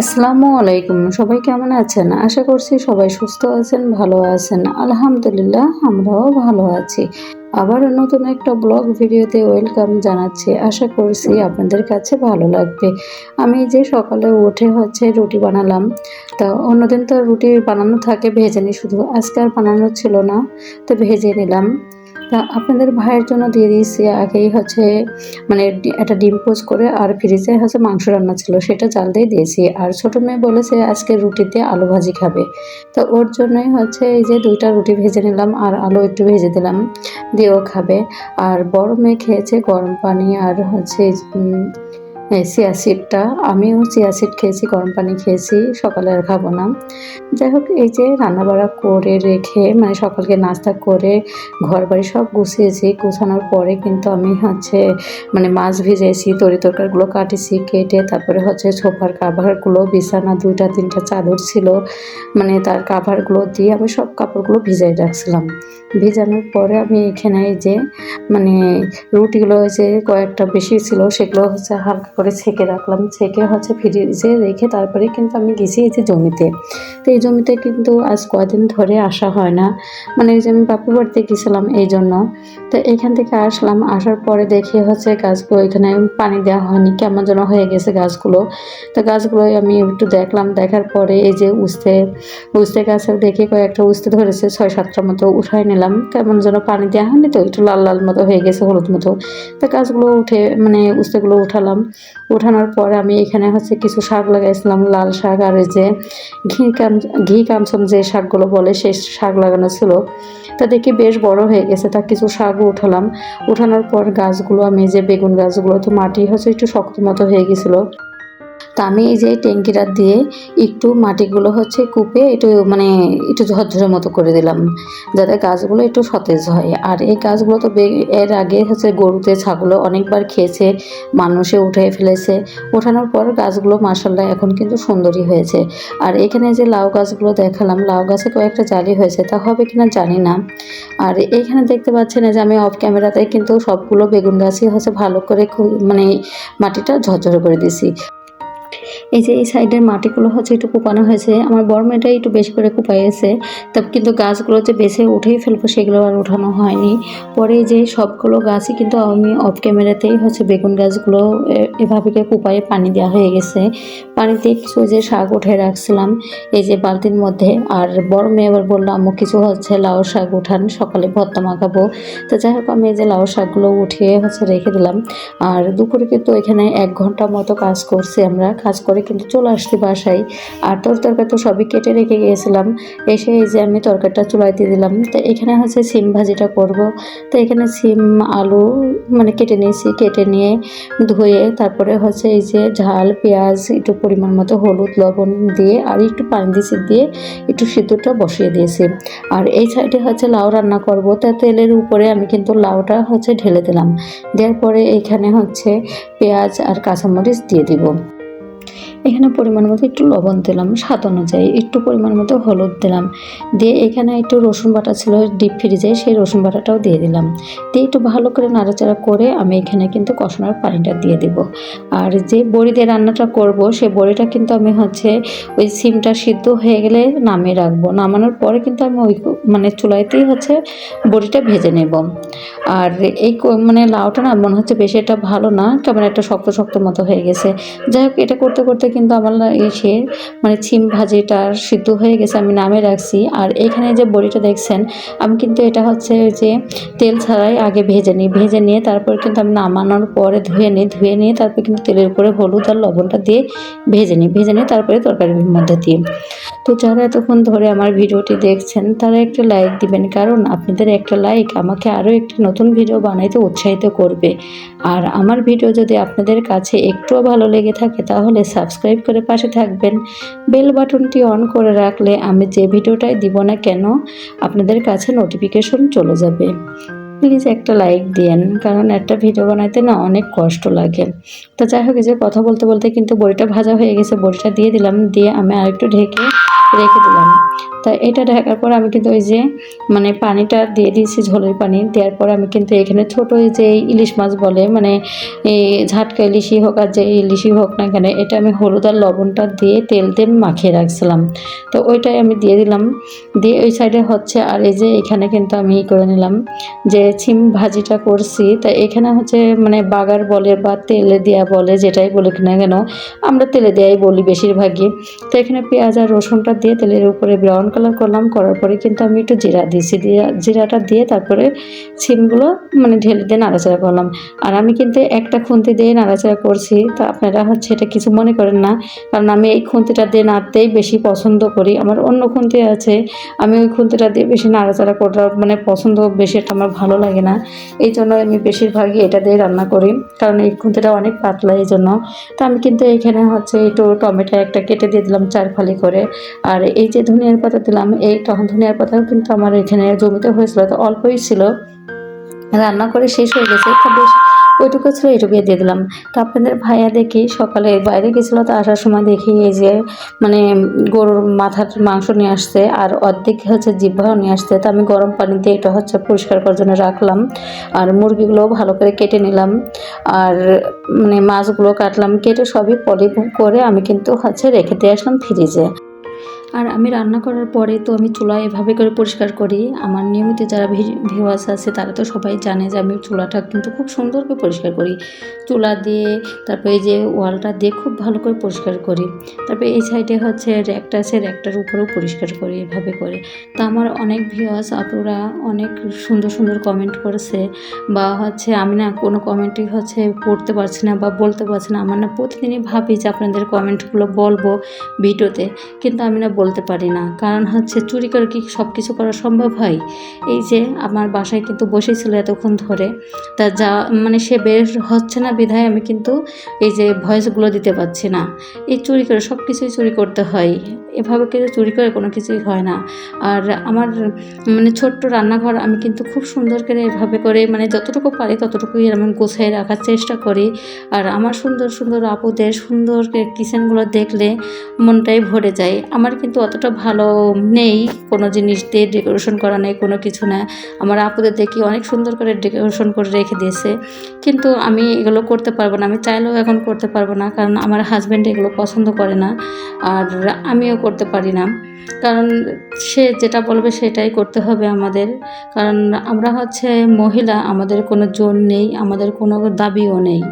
আসসালামু আলাইকুম। সবাই কেমন আছেন? আশা করছি সবাই সুস্থ আছেন, ভালো আছেন। আলহামদুলিল্লাহ, আমরাও ভালো আছি। আবার নতুন একটা ব্লগ ভিডিওতে ওয়েলকাম জানাচ্ছি। আশা করছি আপনাদের কাছে ভালো লাগবে। আমি যে সকালে উঠে হচ্ছে রুটি বানালাম। তা অন্যদিন তো রুটি বানানো থাকে, ভেজে নিই শুধু। আজকে আর বানানো ছিল না, তো ভেজে নিলাম। আপনাদের ভাইয়ের জন্য দিয়ে দিয়েছি। আগেই হচ্ছে মানে একটা ডিম পোজ করে আর ফ্রিজে হচ্ছে মাংস রান্না ছিল, সেটা চাল দিয়ে দিয়েছি। আর ছোটো মেয়ে বলেছে আজকে রুটিতে আলু ভাজি খাবে। তো ওর জন্যই হচ্ছে এই যে দুইটা রুটি ভেজে নিলাম আর আলু একটু ভেজে দিলাম দিয়েও খাবে। আর বড় মেয়ে খেয়েছে গরম পানি আর হচ্ছে চিয়া সিডটা আমিও চিয়া সিড খেয়েছি, গরম পানি খেয়েছি, সকালে আর খাব না। যাই হোক, এই যে রান্নাবাড়া করে রেখে মানে সকালকে নাস্তা করে ঘর বাড়ি সব গুছিয়েছি। গুছানোর পরে কিন্তু আমি হচ্ছে মানে মাছ ভিজেছি, তরি তরকারিগুলো কাটেছি, কেটে তারপরে হচ্ছে সোফার কাভারগুলো, বিছানা দুইটা, তিনটা চাদর ছিল মানে তার কাভারগুলো দিয়ে আমি সব কাপড়গুলো ভিজাই রাখছিলাম। ভিজানোর পরে আমি এখানে যে মানে রুটিগুলো হচ্ছে কয়েকটা বেশি ছিল, সেগুলো হচ্ছে হালকা করে ছেঁকে রাখলাম। ছেঁকে হচ্ছে ফ্রিজে রেখে তারপরে কিন্তু আমি গেছি এই জমিতে। তো এই জমিতে কিন্তু আজ কয়দিন ধরে আসা হয় না। মানে এই যে আমি বাপুর বাড়িতে গেছিলাম এই জন্য। তো এখান থেকে আসলাম, আসার পরে দেখি হচ্ছে গাছগুলো এখানে পানি দেওয়া হয়নি, কেমন যেন হয়ে গেছে গাছগুলো। তো গাছগুলো আমি একটু দেখলাম, দেখার পরে এই যে উস্তে উস্তে গাছে দেখে কয়েকটা উস্তে ধরেছে, ছয় সাতটার মতো উঠাই নিলাম। কেমন যেন পানি দেওয়া হয়নি তো, একটু লাল লাল মতো হয়ে গেছে, হলুদ মতো। তো গাছগুলো উঠে মানে উস্তেগুলো উঠালাম। উঠানোর পর আমি এখানে হচ্ছে কিছু শাক লাগাইছিলাম, লাল শাক আর ওই যে ঘি কাম, ঘি কামচম যে শাকগুলো বলে সেই শাক লাগানো ছিল। তা দেখি বেশ বড় হয়ে গেছে, তা কিছু শাক উঠালাম। উঠানোর পর গাছগুলো, আমি যে বেগুন গাছগুলো, তো মাটি হচ্ছে একটু শক্ত মতো হয়ে গেছিল। তা আমি এই যে ট্যাঙ্কিটা দিয়ে একটু মাটিগুলো হচ্ছে কূপে একটু মানে একটু ঝরঝরে মতো করে দিলাম, যাতে গাছগুলো একটু সতেজ হয়। আর এই গাছগুলো তো এর আগে হচ্ছে গরুতে ছাগলে অনেকবার খেয়েছে, মানুষে উঠে ফেলেছে। ওঠানোর পর গাছগুলো মাসাল্লাহ এখন কিন্তু সুন্দরই হয়েছে। আর এখানে যে লাউ গাছগুলো দেখালাম, লাউ গাছে কয়েকটা জালি হয়েছে, তা হবে কিনা জানি না। আর এখানে দেখতে পাচ্ছেন যে আমি অফ ক্যামেরাতে কিন্তু সবগুলো বেগুন গাছই হচ্ছে ভালো করে মানে মাটিটা ঝরঝরে করে দিছি এই যে এই সাইডের মাটিগুলো হচ্ছে একটু কুপানো হয়েছে। আমার বড় মেয়েটা একটু বেশি করে কুপাইয়েছে। তবে কিন্তু গাছগুলো যে বেছে উঠেই ফেলব সেগুলো আর উঠানো হয়নি। পরে যে সবগুলো গাছই কিন্তু আমি অফ ক্যামেরাতেই হচ্ছে বেগুন গাছগুলো এভাবে কুপায়ে পানি দেওয়া হয়ে গেছে। পানিতে কিছু যে শাক উঠে রাখছিলাম, এই যে বালতির মধ্যে। আর বড় মেয়ে আবার বলল, আম্মু, কিছু হচ্ছে, লাউ শাক উঠান, সকালে ভর্তা মাখাবো। তো যাই হোক, আমি এই যে লাউ শাকগুলো উঠিয়ে হচ্ছে রেখে দিলাম। আর দুপুরে কিন্তু এখানে এক ঘণ্টা মতো কাজ করছি আমরা। কাজ করে কিন্তু চলে আসছি বাসায়। আর তোর তরকারি তো সবই কেটে রেখে গিয়েছিলাম। এসে এই যে আমি তরকারিটা চুলাই দিয়ে দিলাম। তো এখানে হচ্ছে সিম ভাজিটা করব। তো এখানে সিম, আলু মানে কেটে নিয়েছি। কেটে নিয়ে ধুয়ে তারপরে হচ্ছে এই যে ঝাল, পেঁয়াজ, একটু পরিমাণ মতো হলুদ, লবণ দিয়ে আর একটু পানি দিয়েছি দিয়ে একটু সিদ্ধটা বসিয়ে দিয়েছি। আর এই সাইডে হচ্ছে লাউ রান্না করব। তা তেলের উপরে আমি কিন্তু লাউটা হচ্ছে ঢেলে দিলাম। দেওয়ার পরে এখানে হচ্ছে পেঁয়াজ আর কাঁচামরিচ দিয়ে দিব। এখানে পরিমাণ মতো একটু লবণ দিলাম, স্বাদ অনুযায়ী একটু পরিমাণ মতো হলুদ দিলাম। দিয়ে এখানে একটু রসুন বাটা ছিল ডিপ ফ্রিজে সেই রসুন বাটাটাও দিয়ে দিলাম। দিয়ে একটু ভালো করে নাড়াচাড়া করে আমি এখানে কিন্তু কষানোর পানিটা দিয়ে দেব। আর যে বড়ি দিয়ে রান্নাটা করব সেই বড়িটা কিন্তু আমি হচ্ছে ওই সিমটা সিদ্ধ হয়ে গেলে নামিয়ে রাখব। নামানোর পরে কিন্তু আমি ওই মানে চুলাইতেই হচ্ছে বড়িটা ভেজে নেব। আর এই মানে লাউটা না মনে হচ্ছে বেশি এটা ভালো না, কেমন একটা শক্ত শক্ত মতো হয়ে গেছে। যাই হোক, এটা করতে করতে কিন্তু আমার এসে মানে ছিম ভাজিটা সিদ্ধ হয়ে গেছে, আমি নামে রাখছি। আর এখানে যে বড়িটা দেখছেন, আমি কিন্তু এটা হচ্ছে যে তেল ছাড়াই আগে ভেজে নিই। ভেজে নিয়ে তারপর কিন্তু আমি নামানোর পরে ধুয়ে নিই। ধুয়ে নিয়ে তারপর কিন্তু তেলের উপরে হলুদ আর লবণটা দিয়ে ভেজে নিই। ভেজে নিয়ে তারপরে তরকারির মধ্যে দিই। তো যারা এতক্ষণ ধরে আমার ভিডিওটি দেখছেন, তারা একটা লাইক দিবেন। কারণ আপনাদের একটা লাইক আমাকে আরও একটি নতুন ভিডিও বানাইতে উৎসাহিত করবে। আর আমার ভিডিও যদি আপনাদের কাছে একটুও ভালো লেগে থাকে, তাহলে সাবস্ক্রাইব করে পাশে থাকবেন। বেল বাটনটি অন করে রাখলে আমি যে ভিডিওটাই দিব না কেন, আপনাদের কাছে নোটিফিকেশন চলে যাবে। প্লিজ একটা লাইক দিয়েন, কারণ একটা ভিডিও বানাইতে না অনেক কষ্ট লাগে। তো যাই হোক যে কথা বলতে বলতে কিন্তু বড়িটা ভাজা হয়ে গেছে, বড়িটা দিয়ে দিলাম। দিয়ে আমি আরেকটু ঢেকে রেখে দিলাম। তা এটা ঢাকার পর আমি কিন্তু ওই যে মানে পানিটা দিয়ে দিয়েছি, ঝোলের পানি। দেওয়ার পর আমি কিন্তু এখানে ছোট যে ইলিশ মাছ বলে মানে এই ঝাটকা ইলিশই হোক আর যে ইলিশই হোক না কেন, এটা আমি হলুদ আর লবণটা দিয়ে তেল দিয়ে মাখিয়ে রাখছিলাম। তো ওইটাই আমি দিয়ে দিলাম। দিয়ে ওই সাইডে হচ্ছে আর এই যে এখানে কিন্তু আমি করে নিলাম যে ছিম ভাজিটা করছি। তা এখানে হচ্ছে মানে বাগার বলে বা তেলে দেওয়া বলে যেটাই বলি না কেন, আমরা তেলে দেওয়াই বলি বেশিরভাগই। তো এখানে পেঁয়াজ আর রসুনটা দিয়ে তেলের উপরে ব্রাউন কালার করলাম, করার পরে কিন্তু আমি একটু জিরা দিয়েছি। জিরা, জিরাটা দিয়ে তারপরে সিমগুলো মানে ঢেলে দিয়ে নাড়াচাড়া করলাম। আর আমি কিন্তু একটা খুন্তি দিয়ে নাড়াচাড়া করছি। তো আপনারা হচ্ছে এটা কিছু মনে করেন না, কারণ আমি এই খুন্তিটা দিয়ে নাড়তেই বেশি পছন্দ করি। আমার অন্য খুন্তি আছে, আমি ওই খুন্তিটা দিয়ে বেশি নাড়াচাড়া করার মানে পছন্দ বেশি, এটা আমার ভালো লাগে না। এই জন্য আমি বেশিরভাগই এটা দিয়ে রান্না করি, কারণ এই খুন্তিটা অনেক পাতলা এই জন্য। তো আমি কিন্তু এইখানে হচ্ছে একটু টমেটো একটা কেটে দিয়ে দিলাম চার ফালি করে। আর এই যে ধনিয়ার পাতা দিলাম। এই তখন ধনিয়ার পাতাও কিন্তু আমার এখানে জমিতে হয়েছিল, তো অল্পই ছিল। রান্না করে শেষ হয়ে গেছে, তো বেশ ওইটুকু ছিল, এইটুকুই দিয়ে দিলাম। তো আপনাদের ভাইয়া দেখি, সকালে বাইরে গেছিল, তো আসার সময় দেখি এই যে মানে গরুর মাথার মাংস নিয়ে আসছে, আর অর্ধেক হচ্ছে জিভ্ভাও নিয়ে আসছে। তো আমি গরম পানি দিয়ে এটা হচ্ছে পরিষ্কার করার জন্য রাখলাম, আর মুরগিগুলো ভালো করে কেটে নিলাম। আর মানে মাছগুলো কাটলাম, কেটে সবই পলি করে আমি কিন্তু হচ্ছে রেখে দিয়ে আসলাম ফ্রিজে আর আমি রান্না করার পরে তো আমি চুলা এভাবে করে পরিষ্কার করি। আমার নিয়মিত যারা ভিউয়ার্স আছে তারা তো সবাই জানে যে আমি চুলাটা কিন্তু খুব সুন্দর করে পরিষ্কার করি। চুলা দিয়ে তারপরে যে ওয়ালটা দিয়ে খুব ভালো করে পরিষ্কার করি। তারপরে এই সাইডে হচ্ছে র্যাকটা আছে, র্যাকটার উপরেও পরিষ্কার করি এভাবে করে। তা আমার অনেক ভিউয়ার্স আপুরা অনেক সুন্দর সুন্দর কমেন্ট করেছে বা হচ্ছে আমি না কোনো কমেন্টই হচ্ছে পড়তে পারছি না বা বলতে পারছি না। আমার না প্রতিদিনই ভাবি যে আপনাদের কমেন্টগুলো বলব ভিডিওতে। কিন্তু আমি না বলতে পারি না। কারণ হচ্ছে চুরি করে কি সব কিছু করা সম্ভব হয়? এই যে আমার বাসায় কিন্তু বসেছিল এতক্ষণ ধরে। তা যা মানে সে বের হচ্ছে না বিধায় আমি কিন্তু এই যে ভয়েসগুলো দিতে পারছি না। এই চুরি করে সব কিছুই চুরি করতে হয়। এভাবে কিন্তু চুরি করে কোনো কিছুই হয় না। আর আমার মানে ছোট্ট রান্নাঘর আমি কিন্তু খুব সুন্দর করে এভাবে করে মানে যতটুকু পারি ততটুকুই আমি গোছাই রাখার চেষ্টা করি। আর আমার সুন্দর সুন্দর আপুদের সুন্দর কিচেনগুলো দেখলে মনটাই ভরে যায়। আমার কিন্তু অতটা ভালো নেই, কোনো জিনিস দিয়ে ডেকোরেশন করা নেই, কোনো কিছু না। আমার আপুদের দেখি অনেক সুন্দর করে ডেকোরেশন করে রেখে দিয়েছে। কিন্তু আমি এগুলো করতে পারব না, আমি চাইলেও এখন করতে পারব না, কারণ আমার হাজব্যান্ড এগুলো পছন্দ করে না। আর আমিও করতে পারি না। কারণ সে যেটা বলবে সেটাই করতে হবে আমাদের। কারণ আমরা হচ্ছে মহিলা, আমাদের কোনো জোর নেই, আমাদের কোনো দাবিও নেই।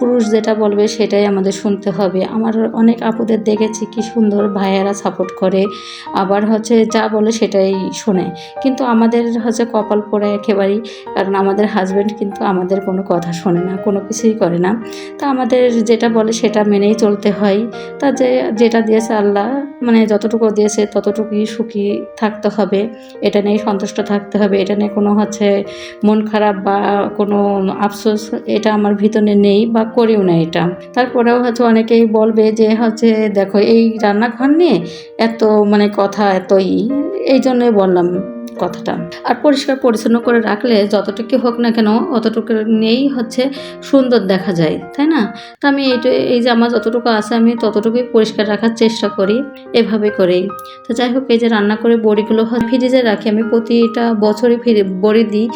পুরুষ যেটা বলবে সেটাই আমাদের শুনতে হবে। আমার অনেক আপুদের দেখেছি কি সুন্দর ভাইয়েরা সাপোর্ট করে। আবার হচ্ছে যা বলে সেটাই শোনে। কিন্তু আমাদের হচ্ছে কপাল পড়ে একেবারেই, কারণ আমাদের হাজব্যান্ড কিন্তু আমাদের কোনো কথা শোনে না, কোনো কিছুই করে না। তা আমাদের যেটা বলে সেটা মেনেই চলতে হয়। তা যে, যেটা দিয়েছে আল্লাহ মানে যতটুকু দিয়েছে ততটুকুই সুখী থাকতে হবে। এটা নিয়ে সন্তুষ্ট থাকতে হবে। এটা নিয়ে কোনো হচ্ছে মন খারাপ বা কোনো আফসোস, এটা আমার ভিতরে নেই। বা করিও না এটা। তারপরেও হচ্ছে অনেকেই বলবে যে হচ্ছে, দেখো, এই রান্নাঘর নিয়ে এত মানে কথা এতই এই জন্যই বললাম। কথাটা। আর পরিষ্কার পরিচ্ছন্ন করে রাখলে যতটুকু হোক না কেন অতটুকু নিয়েই হচ্ছে সুন্দর দেখা যায়, তাই না? তো আমি এইটা, এই যে আমার যতটুকু আছে আমি ততটুকুই পরিষ্কার রাখার চেষ্টা করি, এভাবে করেই। তো যাই হোক, এই যে রান্না করে বড়িগুলো ফ্রিজে রাখি, আমি প্রতিটা বছরই ফিরে, বড়ি দিই।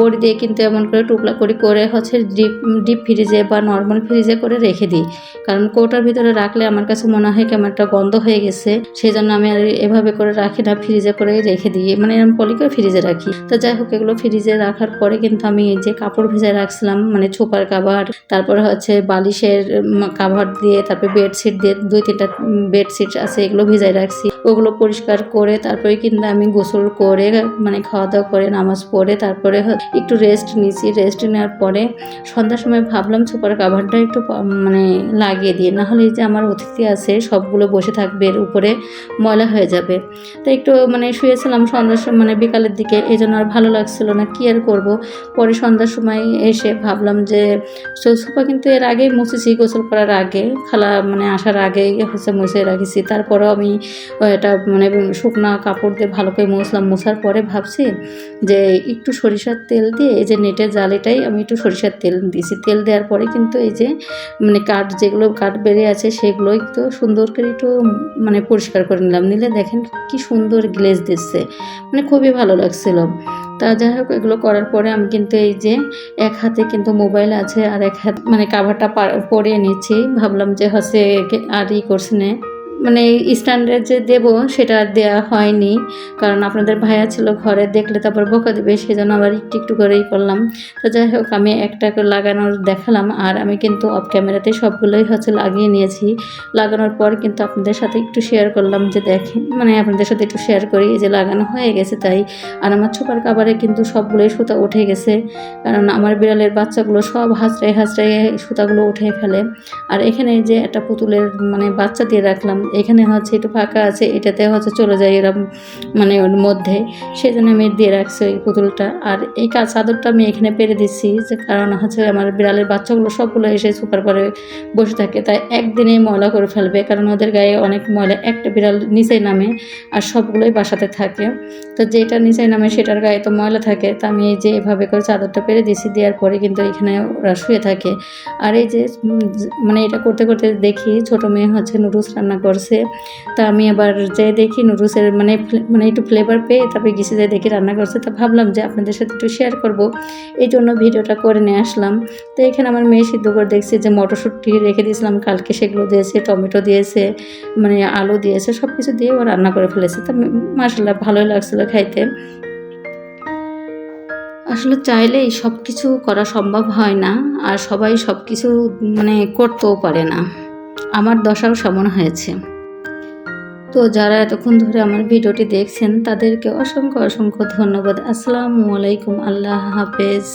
বড়ি দিয়ে কিন্তু এমন করে টুকলা করি, করে হচ্ছে ডিপ ডিপ ফ্রিজে বা নর্মাল ফ্রিজে করে রেখে দিই। কারণ কৌটার ভিতরে রাখলে আমার কাছে মনে হয় কেমন একটা গন্ধ হয়ে গেছে সেই জন্য আমি আর এভাবে করে রাখি না, ফ্রিজে করে রেখে দিই। মানে এরকম পলি করে ফ্রিজে রাখি। তো যাই হোক, এগুলো ফ্রিজে রাখার পরে কিন্তু আমি এই যে কাপড় ভিজায় রাখছিলাম মানে ছোপার কাভার তারপরে হচ্ছে বালিশের কাভার দিয়ে, তারপরে বেডশিট দিয়ে, দুই তিনটা বেডশিট আছে, এগুলো ভিজায় রাখছি। ওগুলো পরিষ্কার করে, তারপরে কিন্তু আমি গোসল করে মানে খাওয়া দাওয়া করে, নামাজ পড়ে, তারপরে একটু রেস্ট নিয়েছি রেস্ট নেওয়ার পরে সন্ধ্যার সময় ভাবলাম সুপার কাভারটা একটু মানে লাগিয়ে দিয়ে নাহলে যে আমার অতিথি আছে, সবগুলো বসে থাকবে, এর উপরে ময়লা হয়ে যাবে। তো একটু মানে শুয়েছিলাম সন্ধ্যার সময় মানে মানে বিকালের দিকে, এই জন্য আর ভালো লাগছিল না, কি আর করব? পরে সন্ধ্যার সময় এসে ভাবলাম যে, সোফা কিন্তু এর আগেই মুছেছি, গোসল করার আগে, খালা মানে আসার আগেই হচ্ছে মুছে রাখেছি। তারপরেও আমি এটা মানে শুকনো কাপড় দিয়ে ভালো করে মুছলাম, মোছার পরে ভাবছি যে, একটু সরিষার তেল দিয়ে, এই যে নেটের জালিটাই আমি একটু সরিষার তেল দিয়েছি। তেল দেওয়ার পরে কিন্তু এই যে মানে কাঠ যেগুলো, কাঠ বেড়ে আছে সেগুলো একটু সুন্দর করে একটু মানে পরিষ্কার করে নিলাম। নিলে দেখেন কি সুন্দর গ্লেজ দিচ্ছে। মানে খুবই ভালো লাগছিল। তা যাই হোক, এগুলো করার পরে আমি কিন্তু এই যে এক হাতে কিন্তু মোবাইল আছে আর এক হাত মানে কাভারটা পরিয়ে নিচ্ছি। ভাবলাম যে হচ্ছে আর ই করছে না। মানে স্ট্যান্ডে যে দেব সেটা আর দেওয়া হয়নি। কারণ আপনাদের ভাইয়া ছিল ঘরে, দেখলে তারপর বকা দেবে সেই জন্য আবার একটু একটু করেই করলাম। তো যাই হোক, আমি একটা করে লাগানোর দেখালাম, আর আমি কিন্তু অফ ক্যামেরাতে সবগুলোই হচ্ছে লাগিয়ে নিয়েছি। লাগানোর পর কিন্তু আপনাদের সাথে একটু শেয়ার করলাম যে দেখেন মানে আপনাদের সাথে একটু শেয়ার করি যে লাগানো হয়ে গেছে তাই। আর আমার ছোপার কাবারে কিন্তু সবগুলোই সুতা উঠে গেছে, কারণ আমার বিড়ালের বাচ্চাগুলো সব হাঁচড়াই হাঁচড়াই সুতাগুলো উঠে ফেলে। আর এখানে যে একটা পুতুলের মানে বাচ্চা দিয়ে রাখলাম এখানে হচ্ছে একটু ফাঁকা আছে, এটাতে হচ্ছে চলে যায় এরম মানে ওর মধ্যে। সেই জন্য আমি দিয়ে রাখছি ওই পুতুলটা। আর এই কাজ, চাদরটা আমি এখানে পেরে দিচ্ছি, যে কারণ হচ্ছে আমার বিড়ালের বাচ্চাগুলো সবগুলো এসে সুপার পরে বসে থাকে, তাই একদিনেই ময়লা করে ফেলবে। কারণ ওদের গায়ে অনেক ময়লা, একটা বিড়াল নিচে নামে আর সবগুলোই বাসাতে থাকে। তো যেটা নিচে নামে সেটার গায়ে তো ময়লা থাকে, তা আমি এই যে এভাবে করে চাদরটা পেরে দিছি দেওয়ার পরে কিন্তু এখানে ওরা শুয়ে থাকে। আর এই যে মানে এটা করতে করতে দেখি ছোট মেয়ে হচ্ছে নুডলস রান্না করছে। তা আমি আবার যে দেখি নুডলসের মানে মানে একটু ফ্লেভার পেয়ে তারপরে গেছি যে দেখি রান্না করছে। তা ভাবলাম যে আপনাদের সাথে একটু শেয়ার করব। এই জন্য ভিডিওটা করে নিয়ে আসলাম। তো এখানে আমার মেয়ে সিদ্ধ করে দেখছি যে মটরশুঁটি রেখে দিয়েছিলাম, কালকে সেগুলো দিয়েছে, টমেটো দিয়েছে মানে আলু দিয়েছে সব কিছু দিয়ে ও রান্না করে ফেলেছে। তা মাসাল্লাহ ভালোই লাগছিল খাইতে। আসলে চাইলেই সব কিছু করা সম্ভব হয় না, আর সবাই সব কিছু মানে করতেও পারে না। আমার দশাও সমান হয়েছে। তো যারা এতক্ষণ ধরে আমার ভিডিওটি দেখছেন, তাদেরকে অসংখ্য অসংখ্য ধন্যবাদ। আসসালামু আলাইকুম, আল্লাহ হাফেজ।